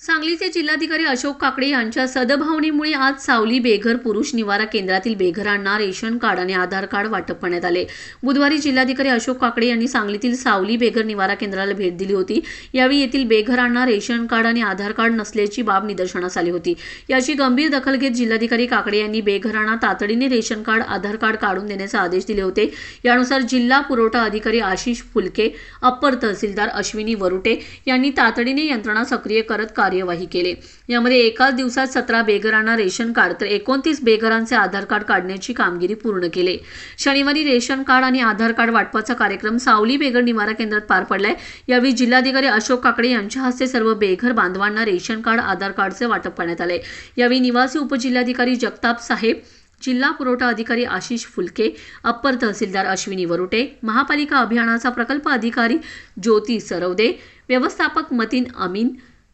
सांगलीचे जिल्हाधिकारी अशोक काकडे यांच्या सदभावनेमुळे आज सावली बेघर पुरुष निवारा केंद्रातील बेघरांना रेशन कार्ड आणि आधार कार्ड वाटप करण्यात आले. बुधवारी जिल्हाधिकारी अशोक काकडे यांनी सांगलीतील सावली बेघर निवारा केंद्राला भेट दिली होती. यावेळी येथील बेघरांना रेशन कार्ड आणि आधार कार्ड नसल्याची बाब निदर्शनास आली होती. याची गंभीर दखल घेत जिल्हाधिकारी काकडे यांनी बेघरांना तातडीने रेशन कार्ड आधार कार्ड काढून देण्याचे आदेश दिले होते. यानुसार जिल्हा पुरवठा अधिकारी आशिष फुलके अप्पर तहसीलदार अश्विनी वरुटे यांनी तातडीने यंत्रणा सक्रिय करत कार्यवाही केले. यामध्ये एकाच दिवसात सतरा बेघरांना रेशन कार्ड तर एकोणतीस बेघरांचे आधार कार्ड काढण्याची कामगिरी पूर्ण केली. शनिवारी रेशन कार्ड आणि आधार कार्ड वाटपाचा कार्यक्रम सावली बेघर निवारा केंद्रात पार पडलाय. यावेळी जिल्हाधिकारी अशोक काकडे यांच्या हस्ते सर्व बेघर बांधवांना रेशन कार्ड आधार कार्डचे वाटप करण्यात आले. यावेळी निवासी उपजिल्हाधिकारी जगताप साहेब जिल्हा पुरवठा अधिकारी आशिष फुलके अप्पर तहसीलदार अश्विनी वरुटे महापालिका अभियानाचा प्रकल्प अधिकारी ज्योती सरवदे व्यवस्थापक मतीन अमीन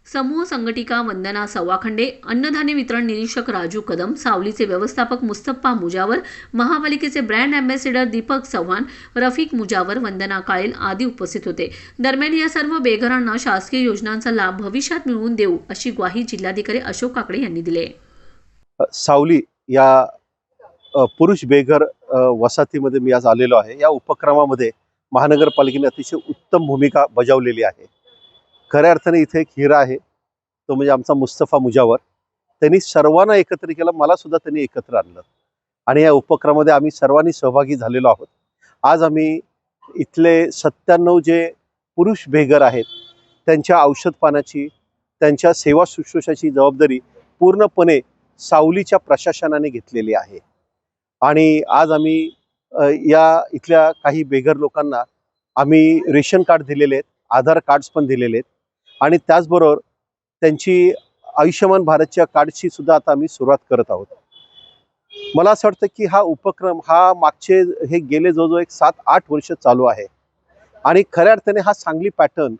समूह संघटिका वंदना सव्वाखंडे अन्नधान्य वितरण निरीक्षक राजू कदम सावलीचे व्यवस्थापक मुस्तफा मुजावर महापालिकेचे ब्रँड अँबॅसेडर दीपक चव्हाण रफिक मुजावर वंदना काळेल आदी उपस्थित होते. दरम्यान या सर्व बेघरांना शासकीय योजनांचा लाभ भविष्यात मिळवून देऊ अशी ग्वाही जिल्हाधिकारी अशोक काकडे यांनी दिली सावली या पुरुष बेघर वसाहतीमध्ये मी आज आलेलो आहे. या उपक्रमामध्ये महानगरपालिकेने अतिशय उत्तम भूमिका बजावलेली आहे. खऱ्या अर्थाने इथे एक हिरा आहे. तो म्हणजे आमचा मुस्तफा मुजावर. त्यांनी सर्वांना एकत्र केलं मला सुद्धा त्यांनी एकत्र आणलं. आणि या उपक्रमामध्ये आम्ही सर्वांनी सहभागी झालेलो आहोत. आज आम्ही इथले सत्त्याण्णव जे पुरुष बेघर आहेत त्यांच्या औषध पाण्याची त्यांच्या सेवा शुश्रूषाची जबाबदारी पूर्णपणे सावलीच्या प्रशासनाने घेतलेली आहे. आणि आज आम्ही या इथल्या काही बेघर लोकांना आम्ही रेशन कार्ड दिलेले आहेत. आधार कार्ड्स पण दिलेले आहेत. आणि त्याचबरोबर त्यांची आयुष्यमान भारतच्या कार्डची सुद्धा आता आम्ही सुरुवात करत आहोत. मला असं वाटतं की हा उपक्रम हा मागचे हे गेले जवळजवळ एक सात आठ वर्ष चालू आहे. आणि खऱ्या अर्थाने हा सांगली पॅटर्न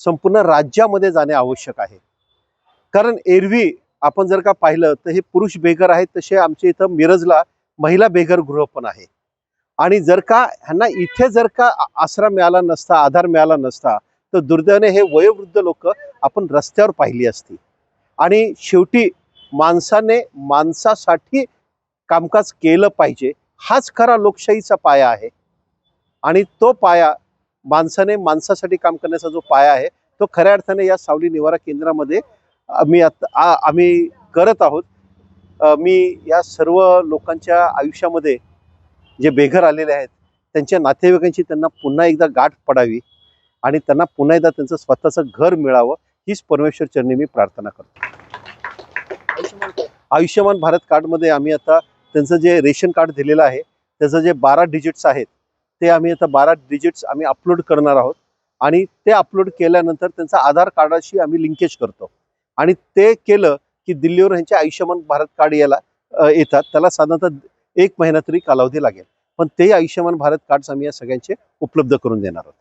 संपूर्ण राज्यामध्ये जाणे आवश्यक आहे. कारण एरवी आपण जर का पाहिलं तर हे पुरुष बेघर आहेत तसे आमच्या इथं मिरजला महिला बेघर गृह पण आहे. आणि जर का ह्यांना इथे जर का आसरा मिळाला नसता आधार मिळाला नसता तर दुर्दैवाने हे वयोवृद्ध लोक आपण रस्त्यावर पाहिली असती. आणि शेवटी माणसाने माणसासाठी कामकाज केलं पाहिजे हाच खरा लोकशाहीचा पाया आहे. आणि तो पाया माणसाने माणसासाठी काम करण्याचा जो पाया आहे तो खऱ्या अर्थाने या सावली निवारा केंद्रामध्ये आम्ही आता आम्ही करत आहोत. मी या सर्व लोकांच्या आयुष्यामध्ये जे बेघर आलेले आहेत त्यांच्या नातेवाईकांची त्यांना पुन्हा एकदा गाठ पडावी आणि त्यांना पुन्हा एकदा त्यांचं स्वतःचं घर मिळावं हीच परमेश्वर चरणी मी प्रार्थना करतो. आयुष्यमान भारत कार्डमध्ये आम्ही आता त्यांचं जे रेशन कार्ड दिलेलं आहे त्याचं जे बारा डिजिट्स आहेत ते आम्ही आता बारा डिजिट्स आम्ही अपलोड करणार आहोत आणि ते अपलोड केल्यानंतर त्यांचा आधार कार्डाशी आम्ही लिंकेज करतो. आणि ते केलं की दिल्लीवर ह्यांच्या आयुष्यमान भारत कार्ड याला येतात. त्याला साधारणतः एक महिना तरी कालावधी लागेल. पण ते आयुष्यमान भारत कार्ड्स आम्ही या सगळ्यांचे उपलब्ध करून देणार आहोत.